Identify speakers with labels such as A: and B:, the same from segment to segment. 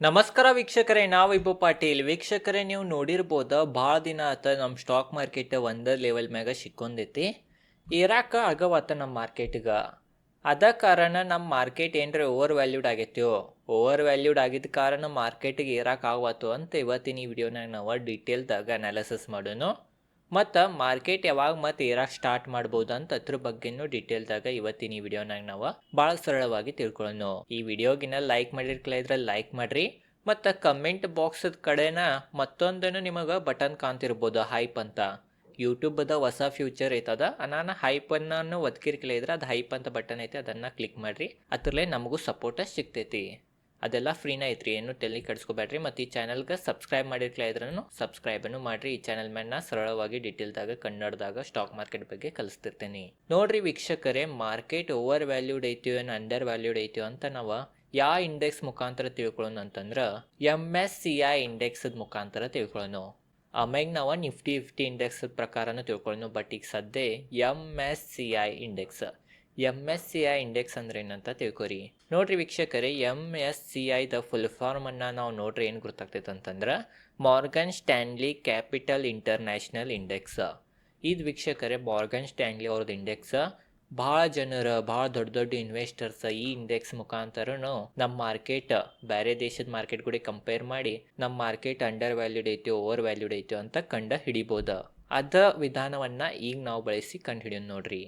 A: ನಮಸ್ಕಾರ ವೀಕ್ಷಕರೇ, ನಾವು ಇಬ್ಬು ಪಾಟೀಲ್. ವೀಕ್ಷಕರೇ, ನೀವು ನೋಡಿರ್ಬೋದು, ಭಾಳ ದಿನ ಆತ ನಮ್ಮ ಸ್ಟಾಕ್ ಮಾರ್ಕೆಟ್ ಒಂದೇ ಲೆವೆಲ್ ಮ್ಯಾಗ ಸಿಕ್ಕೊಂದೈತಿ ಇರಾಕ ಆಗವಾತ ನಮ್ಮ ಮಾರ್ಕೆಟ್ಗೆ ಅದ ಕಾರಣ ನಮ್ಮ ಮಾರ್ಕೆಟ್ ಏನರ ಓವರ್ ವ್ಯಾಲ್ಯೂಡ್ ಆಗೈತಿಯೋ ಓವರ್ ವ್ಯಾಲ್ಯೂಡ್ ಆಗಿದ್ದ ಕಾರಣ ಮಾರ್ಕೆಟಿಗೆ ಏರಾಕ ಆಗವತ್ತು ಅಂತ ಇವತ್ತಿನ ಈ ವಿಡಿಯೋನಾಗ ನಾವು ಡೀಟೇಲ್ದಾಗ ಅನಾಲಿಸಿಸ್ ಮಾಡೋನು. ಮತ್ತು ಮಾರ್ಕೆಟ್ ಯಾವಾಗ ಮತ್ತೆ ಏರಾಗ ಸ್ಟಾರ್ಟ್ ಮಾಡ್ಬೋದು ಅಂತ ಅದ್ರ ಬಗ್ಗೆನೂ ಡೀಟೇಲ್ದಾಗ ಇವತ್ತಿನ ಈ ವಿಡಿಯೋನಾಗ ನಾವು ಭಾಳ ಸರಳವಾಗಿ ತಿಳ್ಕೊಳ್ಳೋಣ ಈ ವಿಡಿಯೋಗಿನ ಲೈಕ್ ಮಾಡಿರ್ಕಲ ಇದ್ರೆ ಲೈಕ್ ಮಾಡ್ರಿ, ಮತ್ತು ಕಮೆಂಟ್ ಬಾಕ್ಸದ ಕಡೆನ ಮತ್ತೊಂದನ್ನು ನಿಮಗೆ ಬಟನ್ ಕಾಣ್ತಿರ್ಬೋದು ಹೈಪ್ ಅಂತ. ಯೂಟ್ಯೂಬದ ಹೊಸ ಫ್ಯೂಚರ್ ಐತದ, ನಾನು ಹೈಪನ್ನು ಒದಕಿರ್ಕಲ ಇದ್ರೆ ಅದು ಹೈಪ್ ಅಂತ ಬಟನ್ ಐತೆ, ಅದನ್ನು ಕ್ಲಿಕ್ ಮಾಡಿರಿ, ಅದರಲ್ಲೇ ನಮಗೂ ಸಪೋರ್ಟ ಸಿಗ್ತೈತಿ. ಅದೆಲ್ಲ ಫ್ರೀನ ಐತ್ರಿ ಏನು ತಲೆ ಕೆಡಿಸ್ಕೋಬೇಡ್ರಿ. ಮತ್ತು ಈ ಚಾನಲ್ಗೆ ಸಬ್ಸ್ಕ್ರೈಬ್ ಮಾಡಿರ್ಲಿಲ್ಲ ಇದ್ರೂ ಸಬ್ಸ್ಕ್ರೈಬನ್ನು ಮಾಡಿರಿ. ಈ ಚಾನಲ್ ಮೇಲೆ ನಾ ಸರಳವಾಗಿ ಡೀಟೇಲ್ದಾಗ ಕನ್ನಡದಾಗ ಸ್ಟಾಕ್ ಮಾರ್ಕೆಟ್ ಬಗ್ಗೆ ಕಲಿಸ್ತಿರ್ತೀನಿ. ನೋಡ್ರಿ ವೀಕ್ಷಕರೇ ಮಾರ್ಕೆಟ್ ಓವರ್ ವ್ಯಾಲ್ಯೂಡ್ ಐತಿಯೋ ಏನು ಅಂಡರ್ ವ್ಯಾಲ್ಯೂಡ್ ಐತಿಯೋ ಅಂತ ನಾವು ಯಾವ ಇಂಡೆಕ್ಸ್ ಮುಖಾಂತರ ತಿಳ್ಕೊಳ್ಳೋಣ ಅಂತಂದ್ರೆ ಎಂ ಎಸ್ ಸಿ ಐ ಇಂಡೆಕ್ಸದ ಮುಖಾಂತರ ತಿಳ್ಕೊಳ್ಳೋಣ. ಆಮ್ಯಾಗ ನಾವು ನಿಫ್ಟಿ ಫಿಫ್ಟಿ ಇಂಡೆಕ್ಸ್ ಪ್ರಕಾರನೂ ತಿಳ್ಕೊಳ್ಳೋಣ. ಬಟ್ ಈಗ ಸದ್ಯ M S C I index M S C I index ಅಂದ್ರೆ ಏನಂತ ತಿಳ್ಕೊರಿ. ನೋಡ್ರಿ ವೀಕ್ಷಕರೇ M S C I the full ಫಾರ್ಮನ್ನು ನಾವು ನೋಡ್ರಿ ಏನು ಗೊತ್ತಾಗ್ತೈತೆ ಅಂತಂದ್ರೆ Morgan Stanley Capital International index ಇದು ವೀಕ್ಷಕರೇ ಮಾರ್ಗನ್ ಸ್ಟ್ಯಾನ್ಲಿ ಅವ್ರದ್ದು ಇಂಡೆಕ್ಸ್ ಭಾಳ ಜನರ, ಭಾಳ ದೊಡ್ಡ ದೊಡ್ಡ ಇನ್ವೆಸ್ಟರ್ಸ್ ಈ ಇಂಡೆಕ್ಸ್ ಮುಖಾಂತರನು ನಮ್ಮ ಮಾರ್ಕೆಟ್ ಬೇರೆ ದೇಶದ ಮಾರ್ಕೆಟ್ ಕೂಡ ಕಂಪೇರ್ ಮಾಡಿ ನಮ್ಮ ಮಾರ್ಕೆಟ್ ಅಂಡರ್ ವ್ಯಾಲ್ಯೂಡ್ ಐತಿ ಓವರ್ ವ್ಯಾಲ್ಯೂಡ್ ಐತೋ ಅಂತ ಕಂಡು ಹಿಡಿಬೋದು. ಅದ ವಿಧಾನವನ್ನು ಈಗ ನಾವು ಬಳಸಿ ಕಂಡು ಹಿಡಿಯೋಣ ನೋಡ್ರಿ.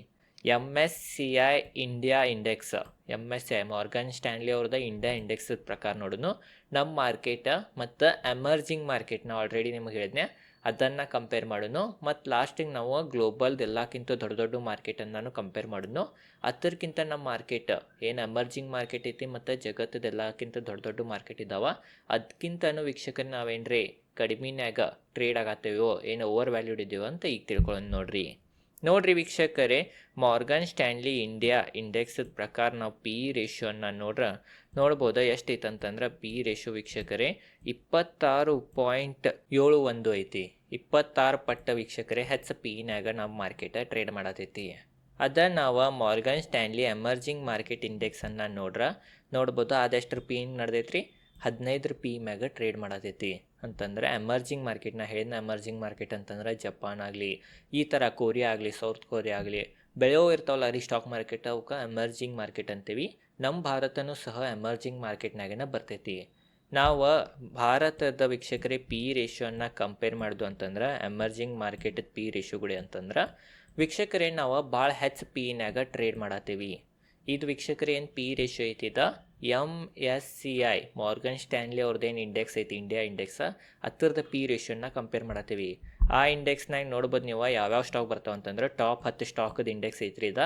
A: M S C I India index M S C I Morgan Stanley ಅವ್ರದ್ದು ಇಂಡಿಯಾ ಇಂಡೆಕ್ಸ್ ಪ್ರಕಾರ ನೋಡೋಣ ನಮ್ಮ ಮಾರ್ಕೆಟ್ ಮತ್ತು ಎಮರ್ಜಿಂಗ್ ಮಾರ್ಕೆಟ್ನ ಆಲ್ರೆಡಿ ನಿಮಗೆ ಹೇಳಿದ್ನೆ. ಅದನ್ನು ಕಂಪೇರ್ ಮಾಡೋಣ ಮತ್ತು ಲಾಸ್ಟಿಗೆ ನಾವು ಗ್ಲೋಬಲ್ದು ಎಲ್ಲಕ್ಕಿಂತ ದೊಡ್ಡ ದೊಡ್ಡ ಮಾರ್ಕೆಟನ್ನು ಕಂಪೇರ್ ಮಾಡೋಣ ಅದಕ್ಕಿಂತ ನಮ್ಮ ಮಾರ್ಕೆಟ್ ಏನು ಎಮರ್ಜಿಂಗ್ ಮಾರ್ಕೆಟ್ ಐತಿ ಮತ್ತು ಜಗತ್ತದ ಎಲ್ಲಕ್ಕಿಂತ ದೊಡ್ಡ ದೊಡ್ಡ ಮಾರ್ಕೆಟ್ ಇದ್ದಾವೆ ಅದಕ್ಕಿಂತನೂ ವೀಕ್ಷಕರು ನಾವೇನ್ರಿ ಕಡಿಮೆನಾಗ ಟ್ರೇಡ್ ಆಗತ್ತೇವೋ, ಏನು ಓವರ್ ವ್ಯಾಲ್ಯೂಡ್ ಇದೆಯೋ ಅಂತ ಈಗ ತಿಳ್ಕೊಳ್ಳೋಣ ನೋಡ್ರಿ. ನೋಡ್ರಿ ವೀಕ್ಷಕರೇ ಮಾರ್ಗನ್ ಸ್ಟ್ಯಾನ್ಲಿ ಇಂಡಿಯಾ ಇಂಡೆಕ್ಸ್ ಪ್ರಕಾರ ನಾವು ಪಿ ರೇಷಿಯೋನ ನೋಡ್ರ, ನೋಡ್ಬೋದು ಎಷ್ಟೈತೆ ಅಂತಂದ್ರೆ ಪಿ ರೇಷಿಯೋ ವೀಕ್ಷಕರೇ, ಇಪ್ಪತ್ತಾರು ಪಾಯಿಂಟ್ ಏಳು ಒಂದು ಐತಿ. ಇಪ್ಪತ್ತಾರು ಪಟ್ಟ ವೀಕ್ಷಕರೇ ಹೆಚ್ಚು ಪಿನ್ಯಾಗ ನಾವು ಮಾರ್ಕೆಟ ಟ್ರೇಡ್ ಮಾಡತೈತಿ. ಅದ ನಾವು ಮಾರ್ಗನ್ ಸ್ಟ್ಯಾನ್ಲಿ ಎಮರ್ಜಿಂಗ್ ಮಾರ್ಕೆಟ್ ಇಂಡೆಕ್ಸನ್ನು ನೋಡ್ರ, ನೋಡ್ಬೋದು ಅದೆಷ್ಟು ಪಿ ನಡೆದೈತ್ರಿ? ಹದಿನೈದರ ಪಿ ಮ್ಯಾಗ ಟ್ರೇಡ್ ಮಾಡತೈತಿ. ಅಂತಂದ್ರೆ ಎಮರ್ಜಿಂಗ್ ಮಾರ್ಕೆಟ್ನ ಹೇಳಿದ ಎಮರ್ಜಿಂಗ್ ಮಾರ್ಕೆಟ್ ಅಂತಂದ್ರೆ ಜಪಾನ್ ಆಗಲಿ, ಈ ಥರ ಕೊರಿಯಾ ಆಗಲಿ ಸೌತ್ ಕೊರಿಯಾ ಆಗಲಿ, ಬೆಳೆಯೋ ಇರ್ತಾವಲ್ಲ ರೀ ಸ್ಟಾಕ್ ಮಾರ್ಕೆಟ್ ಅವಕ್ಕೆ ಎಮರ್ಜಿಂಗ್ ಮಾರ್ಕೆಟ್ ಅಂತೀವಿ. ನಮ್ಮ ಭಾರತನೂ ಸಹ ಎಮರ್ಜಿಂಗ್ ಮಾರ್ಕೆಟ್ನಾಗೇನ ಬರ್ತೈತಿ. ನಾವು ಭಾರತದ ವೀಕ್ಷಕರೇ ಪಿ ರೇಷಿಯೋನ ಕಂಪೇರ್ ಮಾಡಿದ್ವು ಅಂತಂದ್ರೆ ಎಮರ್ಜಿಂಗ್ ಮಾರ್ಕೆಟ್ ಪಿ ರೇಷ್ಯೋಗಳೇ ಅಂತಂದ್ರೆ, ವೀಕ್ಷಕರೇ ನಾವು ಭಾಳ ಹೆಚ್ಚು ಪಿನ್ಯಾಗ ಟ್ರೇಡ್ ಮಾಡತ್ತೀವಿ ಇದು ವೀಕ್ಷಕರು ಏನು P ratio ಐತಿದ M S C I Morgan Stanley ಅವ್ರದ್ದೇನು index ಐತಿ? ಇಂಡಿಯಾ ಇಂಡೆಕ್ಸ್ ಹತ್ತಿರದ ಪಿ ರೇಷಿಯೋನ ಕಂಪೇರ್ ಮಾಡತ್ತೀವಿ. ಆ ಇಂಡೆಕ್ಸ್ನಾಗ ನೋಡ್ಬೋದು ನೀವು ಯಾವ್ಯಾವ ಸ್ಟಾಕ್ ಬರ್ತಾವೆ ಅಂತಂದ್ರೆ ಟಾಪ್ ಹತ್ತು ಸ್ಟಾಕದ ಇಂಡೆಕ್ಸ್ ಐತ್ರಿ ಇದ.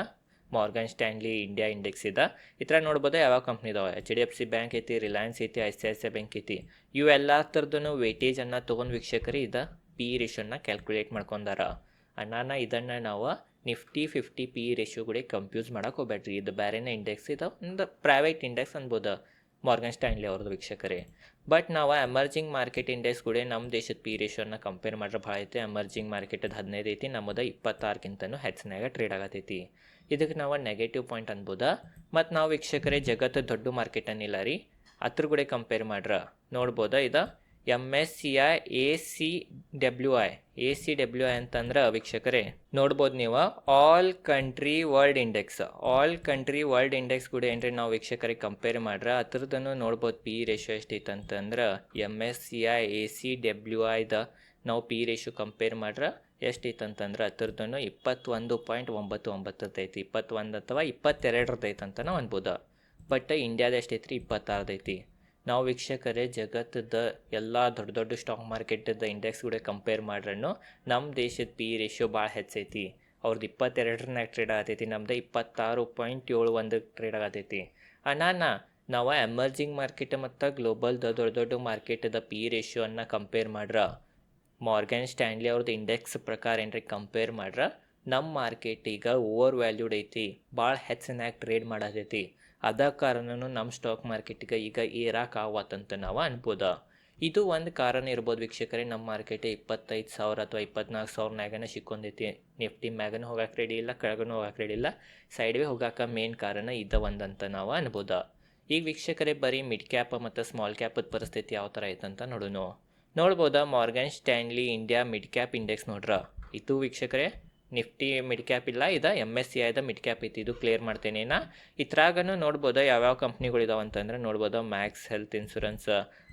A: ಮಾರ್ಗನ್ ಸ್ಟ್ಯಾನ್ಲಿ ಇಂಡಿಯಾ ಇಂಡೆಕ್ಸ್ ಇದ. ಈ ಥರ ನೋಡ್ಬೋದು ಯಾವ್ಯಾವ ಕಂಪ್ನಿ ಇದಾವೆ? H D F C bank ಐತಿ ರಿಲಯನ್ಸ್ ಐತಿ I C I C I bank ಐತಿ. ಇವೆಲ್ಲ ಥರದ್ದು ವೇಟೇಜನ್ನು ತೊಗೊಂಡು ವೀಕ್ಷಕರಿ ಇದ ಪಿ ರೇಷಿಯೋನ ಕ್ಯಾಲ್ಕುಲೇಟ್ ಮಾಡ್ಕೊಂಡಾರ. ಅಣ್ಣನ ಇದನ್ನು ನಾವು ನಿಫ್ಟಿ, ಫಿಫ್ಟಿ ಪಿ ರೇಷಿಯೋ ಕೂಡ ಕಂಪ್ಯೂಸ್ ಮಾಡಕ್ಕೆ ಹೋಗ್ಬೇಡ್ರಿ. ಇದು ಬೇರೆನೇ ಇಂಡೆಕ್ಸ್ ಇದು? ಒಂದು ಪ್ರೈವೇಟ್ ಇಂಡೆಕ್ಸ್ ಅನ್ಬೋದು ಮಾರ್ಗನ್ ಸ್ಟ್ಯಾಂಡ್ಲಿ ಅವ್ರದ್ದು ವೀಕ್ಷಕರೇ. ಬಟ್ ನಾವು ಎಮರ್ಜಿಂಗ್ ಮಾರ್ಕೆಟ್ ಇಂಡೆಕ್ಸ್ ಕೂಡ ನಮ್ಮ ದೇಶದ ಪಿ ರೇಷಿಯೋನ ಕಂಪೇರ್ ಮಾಡ್ರೆ ಭಾಳ ಐತೆ. ಎಮರ್ಜಿಂಗ್ ಮಾರ್ಕೆಟದ ಹದಿನೈದು ಐತಿ, ನಮ್ಮದು ಇಪ್ಪತ್ತಾರಕ್ಕಿಂತನೂ ಹೆಚ್ಚಿನಾಗ ಟ್ರೇಡ್ ಆಗತೈತಿ. ಇದಕ್ಕೆ ನಾವು ನೆಗೆಟಿವ್ ಪಾಯಿಂಟ್ ಅನ್ಬೋದು? ಮತ್ತು ನಾವು ವೀಕ್ಷಕರೇ ಜಗತ್ತು ದೊಡ್ಡ ಮಾರ್ಕೆಟ್ ಅನ್ನಿಲ್ಲ ರೀ. ಅದ್ರ ಕೂಡ ಕಂಪೇರ್ ಮಾಡ್ರೆ. ನೋಡ್ಬೋದಾ ಇದು? M S C I A C W I A C W I ಅಂತಂದ್ರೆ ವೀಕ್ಷಕರೇ, ನೋಡ್ಬೋದು ನೀವು all country world index all country world index ಕೂಡ ಏನ್ರಿ ನಾವು ವೀಕ್ಷಕರಿಗೆ ಕಂಪೇರ್ ಮಾಡ್ರೆ? ಅದ್ರದ್ದನ್ನು ನೋಡ್ಬೋದು ಪಿ ರೇಷಿಯೋ ಎಷ್ಟೈತೆ ಅಂತಂದ್ರೆ M S C I A C W ಐದ ನಾವು ಪಿ ರೇಷಿಯೋ ಕಂಪೇರ್ ಮಾಡ್ರೆ ಎಷ್ಟೈತೆ ಅಂತಂದ್ರೆ ಅದ್ರದ್ದನ್ನು ಇಪ್ಪತ್ತೊಂದು ಪಾಯಿಂಟ್ ಒಂಬತ್ತು ಒಂಬತ್ತದ್ದು ಐತಿ ಇಪ್ಪತ್ತೊಂದು ಅಥವಾ ಇಪ್ಪತ್ತೆರಡರದ್ದು ಅಂತ ನಾವು ಅನ್ಬೋದು. ಬಟ್ ಇಂಡಿಯಾದ ಎಷ್ಟೈತ್ರಿ? ಇಪ್ಪತ್ತಾರದೈತಿ. ನಾವು ವೀಕ್ಷಕರೇ, ಜಗತ್ತದ ಎಲ್ಲ ದೊಡ್ಡ ದೊಡ್ಡ ಸ್ಟಾಕ್ ಮಾರ್ಕೆಟದ ಇಂಡೆಕ್ಸ್ ಕೂಡ ಕಂಪೇರ್ ಮಾಡ್ರೂ ನಮ್ಮ ದೇಶದ ಪಿ ರೇಷಿಯೋ ಭಾಳ ಹೆಚ್ಚೈತಿ. ಅವ್ರದ್ದು ಇಪ್ಪತ್ತೆರಡರನ್ಯಾಗ ಟ್ರೇಡ್ ಆಗತೈತಿ, ನಮ್ದು ಇಪ್ಪತ್ತಾರು ಪಾಯಿಂಟ್ ಏಳು ಒಂದು ಟ್ರೇಡ್ ಆಗತೈತಿ. ಅನಾನ ನಾವು ಎಮರ್ಜಿಂಗ್ ಮಾರ್ಕೆಟ್ ಮತ್ತು ಗ್ಲೋಬಲ್ದ ದೊಡ್ಡ ದೊಡ್ಡ ಮಾರ್ಕೆಟದ ಪಿ ರೇಷಿಯೋನ ಕಂಪೇರ್ ಮಾಡ್ರ. ಮಾರ್ಗನ್ ಸ್ಟ್ಯಾಂಡ್ಲಿ ಅವ್ರದ್ದು ಇಂಡೆಕ್ಸ್ ಪ್ರಕಾರ ಏನ್ರಿ ಕಂಪೇರ್ ಮಾಡ್ರ ನಮ್ಮ ಮಾರ್ಕೆಟ್ ಈಗ ಓವರ್ ವ್ಯಾಲ್ಯೂಡ್ ಐತಿ ಭಾಳ ಹೆಚ್ಚಿನಾಗ ಟ್ರೇಡ್ ಮಾಡತೈತಿ ಅದ ಕಾರಣನೂ ನಮ್ಮ ಸ್ಟಾಕ್ ಮಾರ್ಕೆಟಿಗೆ ಈಗ ಏರಾಕ್ ಆವತ್ತಂತ ನಾವು ಅನ್ಬೋದ. ಇದು ಒಂದು ಕಾರಣ ಇರ್ಬೋದು ವೀಕ್ಷಕರೇ ನಮ್ಮ ಮಾರ್ಕೆಟ್ ಇಪ್ಪತ್ತೈದು ಸಾವಿರ ಅಥವಾ ಇಪ್ಪತ್ನಾಲ್ಕು ಸಾವಿರ ಮ್ಯಾಗನ ಸಿಕ್ಕೊಂದೈತಿ ನಿಫ್ಟಿ ಮ್ಯಾಗನ ಹೋಗಕ್ಕೆ ರೆಡಿ ಇಲ್ಲ ಕೆಳಗೂ ಹೋಗಕ್ಕೆ ರೆಡಿ ಇಲ್ಲ. ಸೈಡ್ವೇ ಹೋಗಾಕ ಮೇನ್ ಕಾರಣ ಇದ್ದ ಒಂದಂತ ನಾವು ಅನ್ಬೋದ. ಈಗ ವೀಕ್ಷಕರೇ, ಬರೀ ಮಿಡ್ ಕ್ಯಾಪ್ ಮತ್ತು ಸ್ಮಾಲ್ ಕ್ಯಾಪದ ಪರಿಸ್ಥಿತಿ ಯಾವ ಥರ ಐತಂತ ನೋಡೋಣ ನೋಡ್ಬೋದಾ Morgan Stanley India mid cap index ನೋಡ್ರ. ಇದು ವೀಕ್ಷಕರೇ ನಿಫ್ಟಿ ಮಿಡ್ ಕ್ಯಾಪ್ ಇಲ್ಲ, ಇದು ಎಂ ಎಸ್ ಸಿ ಐದ ಮಿಡ್ ಕ್ಯಾಪ್ ಐತಿ. ಇದು ಕ್ಲಿಯರ್ ಮಾಡ್ತೇನೆ ನಾ. ಇದ್ರಾಗನು ನೋಡ್ಬೋದು, ಯಾವ್ಯಾವ ಕಂಪ್ನಿಗಳಿದಾವೆ ಅಂತಂದ್ರೆ ನೋಡ್ಬೋದು. Max health insurance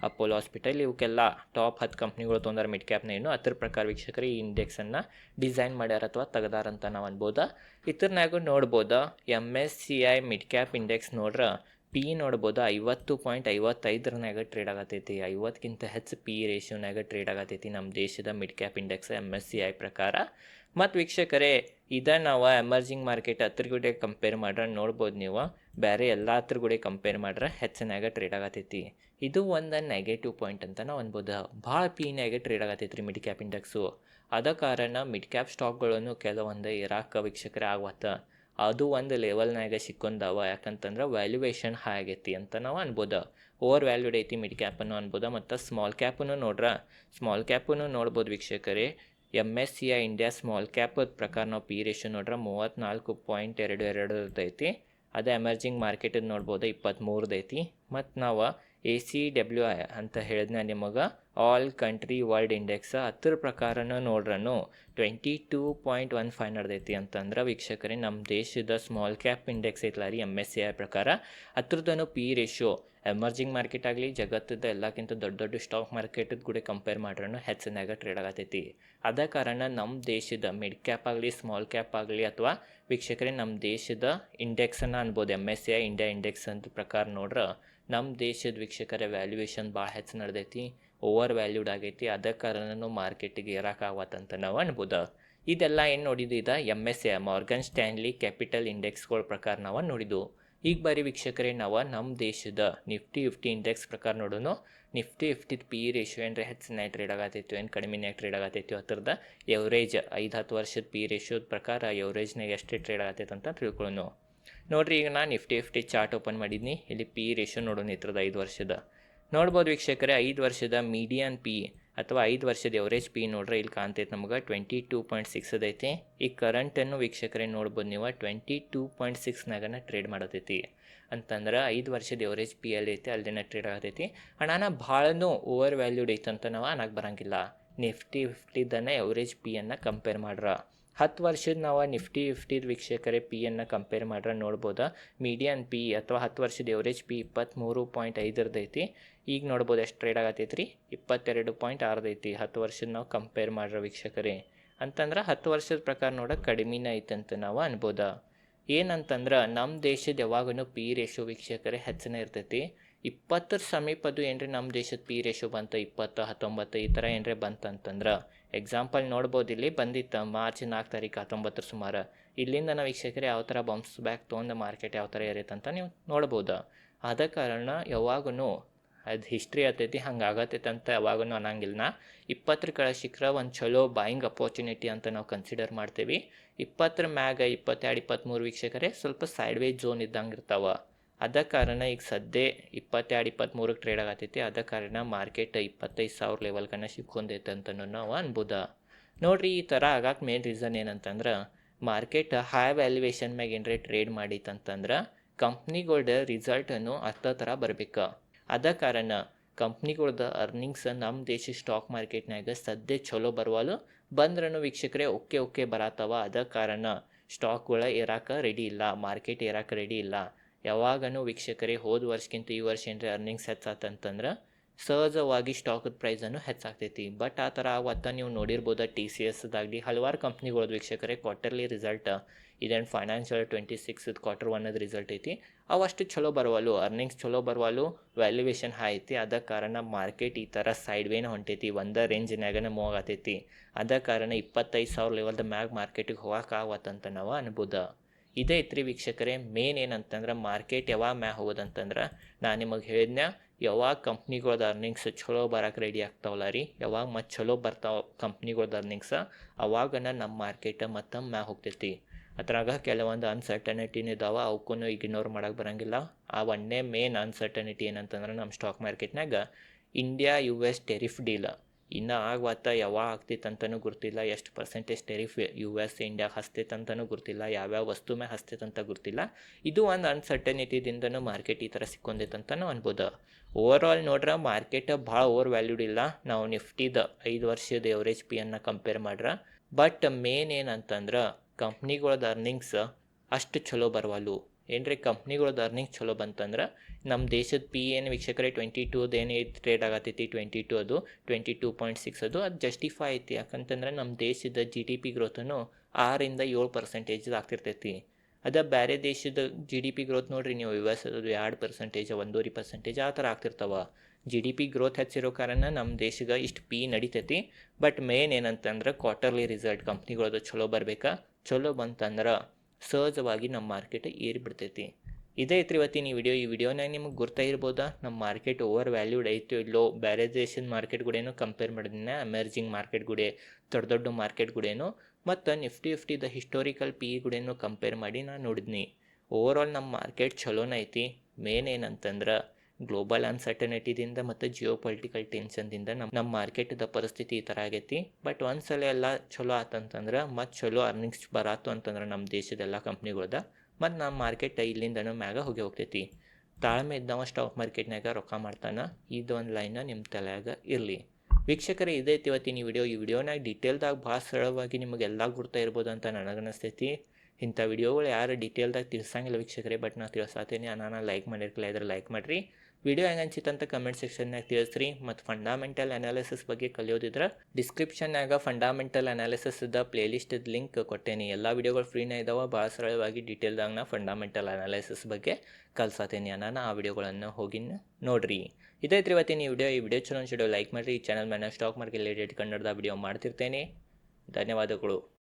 A: Apollo hospital ಇವಕ್ಕೆಲ್ಲ ಟಾಪ್ ಹತ್ತು ಕಂಪ್ನಿಗಳು ತೊಂದರೆ ಮಿಡ್ ಕ್ಯಾಪ್ನ ಏನು ಅದ್ರ ಪ್ರಕಾರ ವೀಕ್ಷಕರು, ಈ ಇಂಡೆಕ್ಸನ್ನು ಡಿಸೈನ್ ಮಾಡ್ಯಾರ ಅಥವಾ ತೆಗ್ದಾರಂತ ನಾವು ಅನ್ಬೋದು. ಇತರನಾಗೂ ನೋಡ್ಬೋದು M S C I mid cap index ನೋಡ್ರೆ ಪಿ ನೋಡ್ಬೋದು, ಐವತ್ತು ಪಾಯಿಂಟ್ ಐವತ್ತೈದರನಾಗ ಟ್ರೇಡ್ ಆಗತೈತಿ. ಐವತ್ತಕ್ಕಿಂತ ಹೆಚ್ಚು ಪಿ ರೇಷಿಯೋನಾಗ ಟ್ರೇಡ್ ಆಗತೈತಿ ನಮ್ಮ ದೇಶದ mid cap index M S C I ಪ್ರಕಾರ. ಮತ್ತು ವೀಕ್ಷಕರೇ ಇದ ನಾವು ಎಮರ್ಜಿಂಗ್ ಮಾರ್ಕೆಟ್ ಹತ್ರ ಕೂಡ ಕಂಪೇರ್ ಮಾಡ್ರೆ, ನೋಡ್ಬೋದು ನೀವು. ಬೇರೆ ಎಲ್ಲ ಹತ್ರ ಕಂಪೇರ್ ಮಾಡ್ರೆ ಹೆಚ್ಚಿನಾಗ ಟ್ರೇಡ್ ಆಗತೈತಿ. ಇದು ಒಂದು ನೆಗೆಟಿವ್ ಪಾಯಿಂಟ್ ಅಂತ ನಾವು ಅನ್ಬೋದು. ಭಾಳ ಪೀನಾಗೆ ಟ್ರೇಡ್ ಆಗತೈತಿ ರೀ ಮಿಡ್ ಕ್ಯಾಪ್ ಇಂಡೆಕ್ಸು ಅದ ಕಾರಣ ಮಿಡ್ ಕ್ಯಾಪ್ ಸ್ಟಾಕ್ಗಳನ್ನು ಕೆಲವೊಂದು ಇರಾಕ ವೀಕ್ಷಕರೇ ಆಗವತ್ತ. ಅದು ಒಂದು ಲೆವೆಲ್ನಾಗ ಸಿಕ್ಕೊಂಡವ ಯಾಕಂತಂದ್ರೆ ವ್ಯಾಲ್ಯೂಯೇಷನ್ ಹೈ ಆಗೈತಿ ಅಂತ ನಾವು ಅನ್ಬೋದು. ಓವರ್ ವ್ಯಾಲ್ಯೂಡ್ ಐತಿ ಮಿಡ್ ಕ್ಯಾಪನ್ನು ಅನ್ಬೋದು. ಮತ್ತು ಸ್ಮಾಲ್ ಕ್ಯಾಪನ್ನು ನೋಡ್ರ. ಸ್ಮಾಲ್ ಕ್ಯಾಪನ್ನು ನೋಡ್ಬೋದು ವೀಕ್ಷಕರೇ. M S C I India small cap ಪ್ರಕಾರ ನಾವು ಪಿ ರೇಷನ್ ನೋಡ್ರೆ ಮೂವತ್ತ್ನಾಲ್ಕು ಪಾಯಿಂಟ್ ಎರಡು ಎರಡು ಐತಿ ಅದೇ ಎಮರ್ಜಿಂಗ್ ಮಾರ್ಕೆಟಿಂದ ನೋಡ್ಬೋದು ಇಪ್ಪತ್ತ್ಮೂರದೈತಿ ಮತ್ತು ನಾವು ಎ ಸಿ ಡಬ್ಲ್ಯೂ ಐ ಅಂತ ಹೇಳಿದ್ನ ನಿಮಗೆ ಆಲ್ ಕಂಟ್ರಿ ವರ್ಲ್ಡ್ ಇಂಡೆಕ್ಸ್ ಹತ್ರ ಪ್ರಕಾರನೂ ನೋಡ್ರನು. Twenty two point one five ನಡೆದೈತಿ ಅಂತಂದ್ರೆ ವೀಕ್ಷಕರೇ ನಮ್ಮ ದೇಶದ ಸ್ಮಾಲ್ ಕ್ಯಾಪ್ ಇಂಡೆಕ್ಸ್ ಐತಲ್ಲ ರೀ ಎಂ ಎಸ್ ಸಿ ಐ ಪ್ರಕಾರ. ಹತ್ರದನು ಪಿ ರೇಷಿಯೋ ಎಮರ್ಜಿಂಗ್ ಮಾರ್ಕೆಟ್ ಆಗಲಿ, ಜಗತ್ತದ ಎಲ್ಲಕ್ಕಿಂತ ದೊಡ್ಡ ದೊಡ್ಡ ಸ್ಟಾಕ್ ಮಾರ್ಕೆಟದ ಕೂಡ ಕಂಪೇರ್ ಮಾಡ್ರೂ ಹೆಚ್ಚಿನಾಗ ಟ್ರೇಡ್ ಆಗತೈತಿ. ಅದ ಕಾರಣ ನಮ್ಮ ದೇಶದ ಮಿಡ್ ಕ್ಯಾಪ್ ಆಗಲಿ ಸ್ಮಾಲ್ ಕ್ಯಾಪ್ ಆಗಲಿ ಅಥವಾ ವೀಕ್ಷಕರೇ ನಮ್ಮ ದೇಶದ ಇಂಡೆಕ್ಸನ್ನು ಅನ್ಬೋದು M S C I India index ಅಂತ ಪ್ರಕಾರ ನೋಡ್ರೆ ನಮ್ಮ ದೇಶದ ವೀಕ್ಷಕರ ವ್ಯಾಲ್ಯೂಯೇಷನ್ ಭಾಳ ಹೆಚ್ಚು ನಡೆದೈತಿ ಓವರ್ ವ್ಯಾಲ್ಯೂಡ್ ಆಗೈತಿ ಅದ ಕಾರಣನೂ ಮಾರ್ಕೆಟಿಗೆ ಏರಕ್ಕಾಗತ್ತಂತ ನಾವು ಅನ್ಬೋದು. ಇದೆಲ್ಲ ಏನು ನೋಡಿದ್ದು ಇದು M S A Morgan Stanley capital ಇಂಡೆಕ್ಸ್ಗಳ ಪ್ರಕಾರ ನಾವು ನೋಡಿದ್ದು ಈಗ ಬರೀ ವೀಕ್ಷಕರೇ, ನಾವು ನಮ್ಮ ದೇಶದ ನಿಫ್ಟಿ ಫಿಫ್ಟಿ ಇಂಡೆಕ್ಸ್ ಪ್ರಕಾರ ನೋಡೋಣ ನಿಫ್ಟಿ ಫಿಫ್ಟಿದ ಪಿ ರೇಷಿಯೋ ಏನ್ರಿ ಹೆಚ್ಚಿನ ಟ್ರೇಡ್ ಆಗತ್ತೈತಿ ಏನು ಕಡಿಮೆನೇ ಟ್ರೇಡ್ ಆಗತ್ತೈತಿ ಹತ್ತಿರದ ಎವರೇಜ್ ಐದು ಹತ್ತು ವರ್ಷದ ಪಿ ರೇಷಿಯೋದ ಪ್ರಕಾರ ಎವರೇಜ್ನಾಗ ಎಷ್ಟು ಟ್ರೇಡ್ ಆಗತೈತೆ ಅಂತ ತಿಳ್ಕೊಳ್ಳೋಣ ನೋಡ್ರಿ, ಈಗ ನಾನು ನಿಫ್ಟಿ ಫಿಫ್ಟಿ ಚಾರ್ಟ್ ಓಪನ್ ಮಾಡಿದ್ನಿ. ಇಲ್ಲಿ ಪಿ ರೇಷಿಯೋ ನೋಡೋಣ ಇತ್ರದ ಐದು ವರ್ಷದ. ನೋಡ್ಬೋದು ವೀಕ್ಷಕರೇ, ಐದು ವರ್ಷದ ಮೀಡಿಯನ್ ಪಿ ಅಥವಾ ಐದು ವರ್ಷದ ಎವರೇಜ್ ಪಿ ನೋಡ್ರೆ ಇಲ್ಲಿ ಕಾಣ್ತೈತೆ ನಮ್ಗೆ ಟ್ವೆಂಟಿ ಟೂ ಪಾಯಿಂಟ್ ಸಿಕ್ಸ್ ಅದೈತಿ. ಈ ಕರೆಂಟನ್ನು ವೀಕ್ಷಕರೇ ನೋಡ್ಬೋದು ನೀವು ಟ್ವೆಂಟಿ ಟೂ ಪಾಯಿಂಟ್ ಸಿಕ್ಸ್ನಾಗನ ಟ್ರೇಡ್ ಮಾಡತೈತಿ. ಅಂತಂದ್ರೆ ಐದು ವರ್ಷದ ಎವರೇಜ್ ಪಿ ಎಲ್ಲಿ ಐತಿ, ಅಲ್ಲಿನ ಟ್ರೇಡ್ ಆಗತೈತಿ. ಹಣನ ಭಾಳನೂ ಓವರ್ ವ್ಯಾಲ್ಯೂಡ್ ಐತೆ ಅಂತ ನಾವು ಅನ್ನಕ್ಕೆ ಬರೋಂಗಿಲ್ಲ ನಿಫ್ಟಿ ಫಿಫ್ಟಿದನ್ನು ಎವರೇಜ್ ಪಿಯನ್ನು ಕಂಪೇರ್ ಮಾಡ್ರ. ಹತ್ತು ವರ್ಷದ ನಾವು ನಿಫ್ಟಿ ಫಿಫ್ಟಿದ ವೀಕ್ಷಕರೇ ಪಿ ಅನ್ನು ಕಂಪೇರ್ ಮಾಡ್ರೆ ನೋಡ್ಬೋದು. ಮೀಡಿಯನ್ ಪಿ ಅಥವಾ ಹತ್ತು ವರ್ಷದ ಎವರೇಜ್ ಪಿ ಇಪ್ಪತ್ತ್ಮೂರು ಪಾಯಿಂಟ್ ಐದರದೈತಿ ಈಗ ನೋಡ್ಬೋದು ಎಷ್ಟು ಟ್ರೇಡ್ ಆಗತ್ತೈತಿ ರೀ ಇಪ್ಪತ್ತೆರಡು ಪಾಯಿಂಟ್ ಆರದೈತಿ ಹತ್ತು ವರ್ಷದ ನಾವು ಕಂಪೇರ್ ಮಾಡ್ರೆ ವೀಕ್ಷಕರೇ. ಅಂತಂದ್ರೆ ಹತ್ತು ವರ್ಷದ ಪ್ರಕಾರ ನೋಡೋಕೆ ಕಡಿಮೆನೇ ಐತಂತ ನಾವು ಅನ್ಬೋದು. ಏನಂತಂದ್ರೆ ನಮ್ಮ ದೇಶದ ಯಾವಾಗೂ ಪಿ ರೇಷೋ ವೀಕ್ಷಕರೇ ಹೆಚ್ಚನೇ ಇರ್ತೈತಿ. ಇಪ್ಪತ್ತರ ಸಮೀಪದ್ದು ಏನ್ರಿ ನಮ್ಮ ದೇಶದ ಪಿ ರೇಷೋ ಬಂತು? ಇಪ್ಪತ್ತು, ಹತ್ತೊಂಬತ್ತು ಈ ಥರ ಏನ್ರಿ ಬಂತಂತಂದ್ರೆ. ಎಕ್ಸಾಂಪಲ್ ನೋಡ್ಬೋದು, ಇಲ್ಲಿ ಬಂದಿತ್ತು ಮಾರ್ಚ್ ನಾಲ್ಕು ತಾರೀಕು ಹತ್ತೊಂಬತ್ತರ ಸುಮಾರು. ಇಲ್ಲಿಂದ ನಾವು ವೀಕ್ಷಕರೇ ಯಾವ ಥರ ಬೌನ್ಸ್ ಬ್ಯಾಕ್ ತೊಗೊಂಡು ಮಾರ್ಕೆಟ್ ಯಾವ ಥರ ಅಂತ ನೀವು ನೋಡ್ಬೋದು. ಆದ ಕಾರಣ ಯಾವಾಗೂ ಅದು ಹಿಸ್ಟ್ರಿ ಆಗ್ತೈತಿ ಹಂಗೆ ಆಗತೈತೆ ಅಂತ ಯಾವಾಗೂ ಅನ್ನಂಗಿಲ್ಲ. ನಾ ಇಪ್ಪತ್ತರ ಕಡೆ ಶಿಖರ ಒಂದು ಚಲೋ ಬಾಯಿಂಗ್ ಅಪೋರ್ಚುನಿಟಿ ಅಂತ ನಾವು ಕನ್ಸಿಡರ್ ಮಾಡ್ತೀವಿ. ಇಪ್ಪತ್ತರ ಮ್ಯಾಗ ಇಪ್ಪತ್ತೆರಡು ಇಪ್ಪತ್ತ್ಮೂರು ವೀಕ್ಷಕರೇ ಸ್ವಲ್ಪ ಸೈಡ್ ವೇಜ್ ಝೋನ್ ಇದ್ದಂಗೆ ಇರ್ತಾವೆ. ಅದ ಕಾರಣ ಈಗ ಸದ್ಯ ಇಪ್ಪತ್ತೆರಡು ಇಪ್ಪತ್ತ್ಮೂರಕ್ಕೆ ಟ್ರೇಡ್ ಆಗತ್ತೈತಿ ಅದ ಕಾರಣ ಮಾರ್ಕೆಟ್ ಇಪ್ಪತ್ತೈದು ಸಾವಿರ ಲೆವೆಲ್ಗನ ಸಿಕ್ಕೊಂಡೈತೆ ಅಂತ ನಾವು ಅನ್ಬೋದ. ನೋಡ್ರಿ, ಈ ಥರ ಆಗಕ್ಕೆ ಮೇನ್ ರೀಸನ್ ಏನಂತಂದ್ರೆ ಮಾರ್ಕೆಟ್ ಹೈ ವ್ಯಾಲ್ಯೂಯೇಷನ್ ಮ್ಯಾಗ ಏನರೇ ಟ್ರೇಡ್ ಮಾಡಿತ್ತಂತಂದ್ರೆ ಕಂಪ್ನಿಗಳ್ದ ರಿಸಲ್ಟನ್ನು ಅರ್ಥ ಥರ ಬರ್ಬೇಕು. ಅದ ಕಾರಣ ಕಂಪ್ನಿಗಳ್ದ ಅರ್ನಿಂಗ್ಸ್ ನಮ್ಮ ದೇಶ ಸ್ಟಾಕ್ ಮಾರ್ಕೆಟ್ನಾಗ ಸದ್ಯ ಚಲೋ ಬರುವಲು. ಬಂದ್ರೂ ವೀಕ್ಷಕರೇ ಓಕೆ ಓಕೆ ಬರತ್ತವ ಅದ ಕಾರಣ ಸ್ಟಾಕ್ಗಳ ಏರಾಕ ರೆಡಿ ಇಲ್ಲ ಮಾರ್ಕೆಟ್ ಏರಾಕ ರೆಡಿ ಇಲ್ಲ. ಯಾವಾಗನೂ ವೀಕ್ಷಕರೇ, ಹೋದ ವರ್ಷಕ್ಕಿಂತ ಈ ವರ್ಷ ಏನರ ಅರ್ನಿಂಗ್ಸ್ ಹೆಚ್ಚಾತಂತಂದ್ರೆ, ಸಹಜವಾಗಿ ಸ್ಟಾಕದ ಪ್ರೈಸನ್ನು ಹೆಚ್ಚಾಗ್ತೈತಿ. ಬಟ್ ಆ ಥರ ಅವತ್ತ ನೀವು ನೋಡಿರ್ಬೋದು ಟಿ ಸಿ ಎಸ್ದಾಗಲಿ ಹಲವಾರು ಕಂಪ್ನಿಗಳ ವೀಕ್ಷಕರೇ ಕ್ವಾರ್ಟರ್ಲಿ ರಿಸಲ್ಟ್ ಇದೇನು ಫೈನಾನ್ಷಿಯಲ್ ಟ್ವೆಂಟಿ ಸಿಕ್ಸ್ದು ಕ್ವಾರ್ಟರ್ ಒನ್ನದ ರಿಸಲ್ಟ್ ಐತಿ. ಅವಷ್ಟು ಚಲೋ ಬರವಲ್ಲು ಅರ್ನಿಂಗ್ಸ್ ಚಲೋ ಬರವಲ್ಲು ವ್ಯಾಲ್ಯೂಯೇಷನ್ ಹೈ ಐತಿ. ಅದ ಕಾರಣ ಮಾರ್ಕೆಟ್ ಈ ಥರ ಸೈಡ್ ವೇನ ಹೊಂಟೈತಿ, ಒಂದೇ ರೇಂಜ್ನಾಗನ ಮೂವ್ ಆಗತೈತಿ. ಅದ ಕಾರಣ ಇಪ್ಪತ್ತೈದು ಸಾವಿರ ಲೆವೆಲ್ದ ಮ್ಯಾಗ ಮಾರ್ಕೆಟಿಗೆ ಹೋಗಕ್ಕಾಗತ್ತಂತ ನಾವು ಅನ್ಬೋದು. ಇದೇ ಇತ್ರಿ ವೀಕ್ಷಕರೇ ಮೇನ್ ಏನಂತಂದ್ರೆ ಮಾರ್ಕೆಟ್ ಯಾವಾಗ ಮ್ಯಾ ಹೋಗೋದಂತಂದ್ರೆ, ನಾನು ನಿಮಗೆ ಹೇಳಿದ್ನ ಯಾವಾಗ ಕಂಪ್ನಿಗಳ್ದು ಅರ್ನಿಂಗ್ಸ್ ಚಲೋ ಬರೋಕೆ ರೆಡಿ ಆಗ್ತಾವಲ್ಲ ರೀ, ಯಾವಾಗ ಮತ್ತು ಚಲೋ ಬರ್ತಾವ ಕಂಪ್ನಿಗಳ್ದು ಅರ್ನಿಂಗ್ಸ ಅವಾಗನ ನಮ್ಮ ಮಾರ್ಕೆಟ್ ಮತ್ತು ಮ್ಯಾ ಹೋಗ್ತೈತಿ. ಅದ್ರಾಗ ಕೆಲವೊಂದು ಅನ್ಸರ್ಟನಿಟಿನ ಇದಾವೆ ಅವಕ್ಕೂ ಇಗ್ನೋರ್ ಮಾಡೋಕೆ ಬರೋಂಗಿಲ್ಲ. ಆ ಒಂದೇ ಮೇನ್ ಅನ್ಸರ್ಟನಿಟಿ ಏನಂತಂದ್ರೆ ನಮ್ಮ ಸ್ಟಾಕ್ ಮಾರ್ಕೆಟ್ನಾಗ India U S tariff deal ಇನ್ನು ಆಗವತ್ತ ಯಾವಾಗ ಆಗ್ತಿತ್ತು ಅಂತಲೂ ಗೊತ್ತಿಲ್ಲ ಎಷ್ಟು ಪರ್ಸೆಂಟೇಜ್ ಟೆರಿಫ್ ಯು ಎಸ್ ಇಂಡಿಯಾಗೆ ಹಸ್ತೈತೆ ಅಂತಲೂ ಗೊತ್ತಿಲ್ಲ ಯಾವ್ಯಾವ ವಸ್ತು ಮೇಲೆ ಹಸ್ತೈತೆ ಅಂತ ಗೊತ್ತಿಲ್ಲ ಇದು ಒಂದು ಅನ್ಸರ್ಟನಿಟಿದಿಂದನೂ ಮಾರ್ಕೆಟ್ ಈ ಥರ ಸಿಕ್ಕೊಂದೈತೆ ಅಂತಲೂ ಅನ್ಬೋದು. ಓವರ್ ಆಲ್ ನೋಡ್ರೆ ಮಾರ್ಕೆಟ್ ಭಾಳ ಓವರ್ ವ್ಯಾಲ್ಯೂಡ್ ಇಲ್ಲ. ನಾವು ನಿಫ್ಟಿದ ಐದು ವರ್ಷದ ಎವರೇಜ್ ಪಿ ಅನ್ನು ಕಂಪೇರ್ ಮಾಡ್ರೆ. ಬಟ್ ಮೇನ್ ಏನಂತಂದ್ರೆ ಕಂಪ್ನಿಗಳದ ಅರ್ನಿಂಗ್ಸ್ ಅಷ್ಟು ಚಲೋ ಬರವಲ್ಲು ಏನ್ರಿ ಕಂಪ್ನಿಗಳದ ಅರ್ನಿಂಗ್ಸ್ ಚಲೋ ಬಂತಂದ್ರೆ ನಮ್ಮ ದೇಶದ ಪಿ ಏನು ವೀಕ್ಷಕರೇ ಟ್ವೆಂಟಿ ಟೂದು ಏನು ರೇಟ್ ಆಗತ್ತೈತಿ? ಟ್ವೆಂಟಿ ಟು ಅದು ಟ್ವೆಂಟಿ ಟೂ ಪಾಯಿಂಟ್ ಸಿಕ್ಸ್ ಅದು. ಅದು ಜಸ್ಟಿಫೈ ಐತಿ. ಯಾಕಂತಂದ್ರೆ ನಮ್ಮ ದೇಶದ ಜಿ ಡಿ ಪಿ ಗ್ರೋತನು ಆರಿಂದ ಏಳು ಪರ್ಸೆಂಟೇಜ್ ಆಗ್ತಿರ್ತೈತಿ. ಅದ ಬೇರೆ ದೇಶದ ಜಿ ಡಿ ಪಿ ಗ್ರೋತ್ ನೋಡ್ರಿ, ನೀವು ಯು ಎಸ್ ಅದು ಎರಡು ಪರ್ಸೆಂಟೇಜ್ ಒಂದೂವರೆ ಪರ್ಸೆಂಟೇಜ್ ಆ ಥರ ಆಗ್ತಿರ್ತಾವೆ. ಜಿ ಡಿ ಪಿ ಗ್ರೋತ್ ಹೆಚ್ಚಿರೋ ಕಾರಣ ನಮ್ಮ ದೇಶಗೆ ಇಷ್ಟು ಪಿ ನಡಿತೈತಿ. ಬಟ್ ಮೇನ್ ಏನಂತಂದ್ರೆ ಕ್ವಾರ್ಟರ್ಲಿ ರಿಸಲ್ಟ್ ಕಂಪ್ನಿಗಳದು ಚಲೋ ಬರ್ಬೇಕಾ? ಚಲೋ ಬಂತಂದ್ರೆ ಸಹಜವಾಗಿ ನಮ್ಮ ಮಾರ್ಕೆಟ್ ಏರಿ ಬಿಡ್ತೈತಿ. ಇದೇ ಐತ್ರಿ ಇವತ್ತಿನ ಈ ವಿಡಿಯೋ ಈ ವಿಡಿಯೋನಾಗ ನಿಮಗೆ ಗೊತ್ತಾ ಇರ್ಬೋದಾ? ನಮ್ಮ ಮಾರ್ಕೆಟ್ ಓವರ್ ವ್ಯಾಲ್ಯೂಡ್ ಐತೋ ಇಲ್ಲೋ? ಬೇರೆ ದೇಶದ ಮಾರ್ಕೆಟ್ ಗುಡೇನು ಕಂಪೇರ್ ಮಾಡಿದ್ನ? ಅಮೆರ್ಜಿಂಗ್ ಮಾರ್ಕೆಟ್ ಗುಡೆ, ದೊಡ್ಡ ದೊಡ್ಡ ಮಾರ್ಕೆಟ್ ಗುಡೇನು? ಮತ್ತು ನಿಫ್ಟಿ ಫಿಫ್ಟಿದ ಹಿಸ್ಟೋರಿಕಲ್ ಪಿ ಗುಡೇನು ಕಂಪೇರ್ ಮಾಡಿ ನಾನು ನೋಡಿದ್ನಿ. ಓವರ್ ಆಲ್ ನಮ್ಮ ಮಾರ್ಕೆಟ್ ಚಲೋನ ಐತಿ. ಮೇನ್ ಏನಂತಂದ್ರೆ ಗ್ಲೋಬಲ್ ಅನ್ಸರ್ಟನಿಟಿದಿಂದ ಮತ್ತು ಜಿಯೋ ಪೊಲಿಟಿಕಲ್ ಟೆನ್ಷನ್ದಿಂದ ನಮ್ಮ ನಮ್ಮ ಮಾರ್ಕೆಟದ ಪರಿಸ್ಥಿತಿ ಈ ಥರ ಆಗೈತಿ. ಬಟ್ ಒಂದ್ಸಲ ಎಲ್ಲ ಚಲೋ ಆತಂತಂದ್ರೆ, ಮತ್ತು ಚಲೋ ಅರ್ನಿಂಗ್ಸ್ ಬರಾತು ಅಂತಂದ್ರೆ ನಮ್ಮ ದೇಶದೆಲ್ಲ ಕಂಪ್ನಿಗಳ್ದ ಮತ್ತು ನಮ್ಮ ಮಾರ್ಕೆಟ್ ಇಲ್ಲಿಂದನೂ ಮ್ಯಾಗ ಹೋಗಿ ಹೋಗ್ತೈತಿ. ತಾಳ್ಮೆ ಇದ್ದವ ಸ್ಟಾಕ್ ಮಾರ್ಕೆಟ್ನಾಗ ರೊಕ್ಕ ಮಾಡ್ತಾನೆ, ಇದೊಂದು ಲೈನ ನಿಮ್ಮ ತಲೆಯಾಗ ಇರಲಿ. ವೀಕ್ಷಕರೇ ಇದೈತಿ ಇವತ್ತಿನ ವಿಡಿಯೋ ಈ ವಿಡಿಯೋನಾಗ ಡೀಟೇಲ್ದಾಗ ಭಾಳ ಸರಳವಾಗಿ ನಿಮಗೆಲ್ಲ ಗುರ್ತಾ ಇರ್ಬೋದು ಅಂತ ನನಗನ್ನಿಸ್ತೈತಿ ಇಂಥ ವಿಡಿಯೋಗಳು ಯಾರು ಡೀಟೇಲ್ದಾಗ ತಿಳಿಸಂಗಿಲ್ಲ ವೀಕ್ಷಕರೇ ಬಟ್ ನಾನು ತಿಳ್ಸಾತೀನಿ ನಾನು ಲೈಕ್ ಮಾಡಿರ್ಕಲ್ಲ, ಇದ್ರೆ ಲೈಕ್ ಮಾಡಿರಿ. ವಿಡಿಯೋ ಅನ್ಸಿತ್ತಂತ ಕಮೆಂಟ್ ಸೆಕ್ಷನ್ನಾಗ ತಿಳಿಸ್ರಿ ಮತ್ತು ಫಂಡಾಮೆಂಟಲ್ ಅನಾಲಿಸಿಸ್ ಬಗ್ಗೆ ಕಲಿಯೋದಿದ್ರೆ ಡಿಸ್ಕ್ರಿಪ್ಷನ್ನಾಗ ಫಂಡಾಮೆಂಟಲ್ ಅನಾಲಿಸಿಸ್ದ ಪ್ಲೇಲಿಸ್ಟದ ಲಿಂಕ್ ಕೊಟ್ಟೇನಿ. ಎಲ್ಲ ವಿಡಿಯೋಗಳು ಫ್ರೀನೇ ಇದಾವೆ, ಭಾಳ ಸರಳವಾಗಿ ಡೀಟೇಲ್ದಾಗ ನಾ ಫಂಡಾಮೆಂಟಲ್ ಅನಾಲಿಸಿಸ್ ಬಗ್ಗೆ ಕಲ್ಸತ್ತೇನೆ ಅನ್ನ ಆ ವಿಡಿಯೋಗಳನ್ನು ಹೋಗಿ ನೋಡ್ರಿ. ಇದೈತ್ರಿ ಇವತ್ತಿನ ಈ ವಿಡಿಯೋ. ಈ ವಿಡಿಯೋ ಚಲೋ ಅನ್ಸಿಡೋ ಲೈಕ್ ಮಾಡಿರಿ. ಈ ಚಾನಲ್ ಮೇಲೆ ಸ್ಟಾಕ್ ಮಾರ್ಕೆಟ್ ರಿಲೇಟೆಡ್ ಕನ್ನಡದ ವಿಡಿಯೋ ಮಾಡ್ತಿರ್ತೇನೆ. ಧನ್ಯವಾದಗಳು.